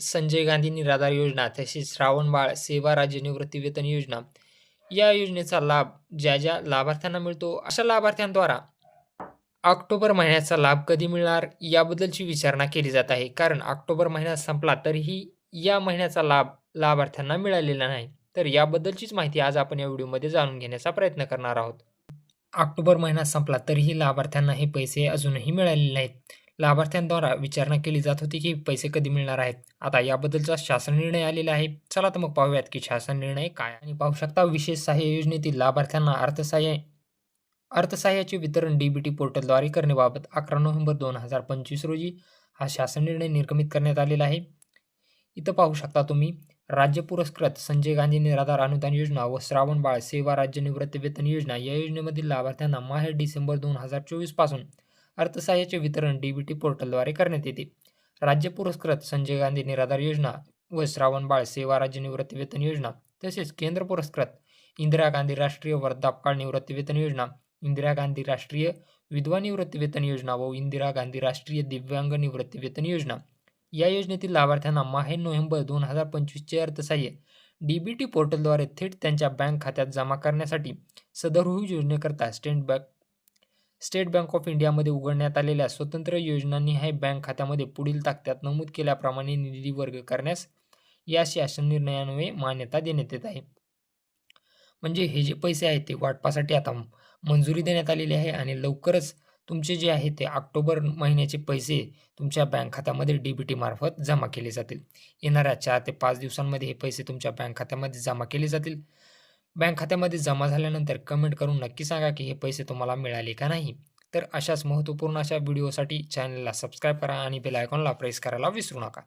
संजय गांधी निराधार योजना तसेच श्रावणबाळ सेवा राज्य निवृत्ती वेतन योजना या योजनेचा लाभ ज्या ज्या लाभार्थ्यांना मिळतो अशा लाभार्थ्यांद्वारा ऑक्टोबर महिन्याचा लाभ कधी मिळणार याबद्दलची विचारणा केली जात आहे. कारण ऑक्टोबर महिना संपला तरीही या महिन्याचा लाभ लाभार्थ्यांना मिळालेला नाही. तर याबद्दलचीच माहिती आज आपण या व्हिडिओमध्ये जाणून घेण्याचा प्रयत्न करणार आहोत. ऑक्टोबर महिना संपला तरीही लाभार्थ्यांना हे पैसे अजूनही मिळालेले नाहीत. लाभार्थ्यांद्वारा विचारणा केली जात होती की पैसे कधी मिळणार आहेत? आता याबद्दलचा शासन निर्णय आलेला आहे. चला तर मग पाहूयात की शासन निर्णय काय आणि पाहू शकता विशेष सहाय्य योजनेतील लाभार्थ्यांना अर्थसहाय्य अर्थसहाय्याचे वितरण डीबीटी पोर्टलद्वारे करण्याबाबत अकरा नोव्हेंबर दोन हजार पंचवीस रोजी हा शासन निर्णय निर्गमित करण्यात आलेला आहे. इथं पाहू शकता तुम्ही राज्य पुरस्कृत संजय गांधी निराधार अनुदान योजना व श्रावण बाळ सेवा राज्य निवृत्ती वेतन योजना या योजनेमधील लाभार्थ्यांना माहे डिसेंबर दोन हजार चोवीसपासून पासून अर्थसहाय्याचे वितरण डीबीटी पोर्टलद्वारे करण्यात येते. राज्य पुरस्कृत संजय गांधी निराधार योजना व श्रावण बाळ सेवा राज्य निवृत्ती वेतन योजना तसेच केंद्र पुरस्कृत इंदिरा गांधी राष्ट्रीय वर्धापकाळ निवृत्ती वेतन योजना इंदिरा गांधी राष्ट्रीय विधवा निवृत्ती वेतन योजना व इंदिरा गांधी राष्ट्रीय दिव्यांग निवृत्ती वेतन योजना. या योजनेतील लाभार्थ्यांना माहे नोव्हेंबर दोन हजार पंचवीसचे अर्थसहाय्य डी बी टी पोर्टलद्वारे थेट त्यांच्या बँक खात्यात जमा करण्यासाठी सदरहू योजनेकरता state bank state bank of इंडियामध्ये उघडण्यात आलेल्या स्वतंत्र योजनानिहाय बँक खात्यामध्ये पुढील ताकत्यात नमूद केल्याप्रमाणे निधी वर्ग करण्यास या शासन निर्णयान्वये मान्यता देण्यात येत आहे. म्हणजे हे जे पैसे आहेत ते वाटपासाठी आता मंजुरी देण्यात आलेली आहे आणि लवकरच तुमचे जे आहे ते ऑक्टोबर महिन्याचे पैसे तुमच्या बँक खात्यामध्ये डी बी टी मार्फत जमा केले जातील. येणाऱ्या चार ते पाच दिवसांमध्ये हे पैसे तुमच्या बँक खात्यामध्ये जमा केले जातील. बँक खात्यामध्ये जमा झाल्यानंतर कमेंट करून नक्की सांगा की हे पैसे तुम्हाला मिळाले का नाही. तर अशाच महत्त्वपूर्ण अशा व्हिडिओसाठी चॅनलला सबस्क्राईब करा आणि बेल आयकॉनला प्रेस करायला विसरू नका.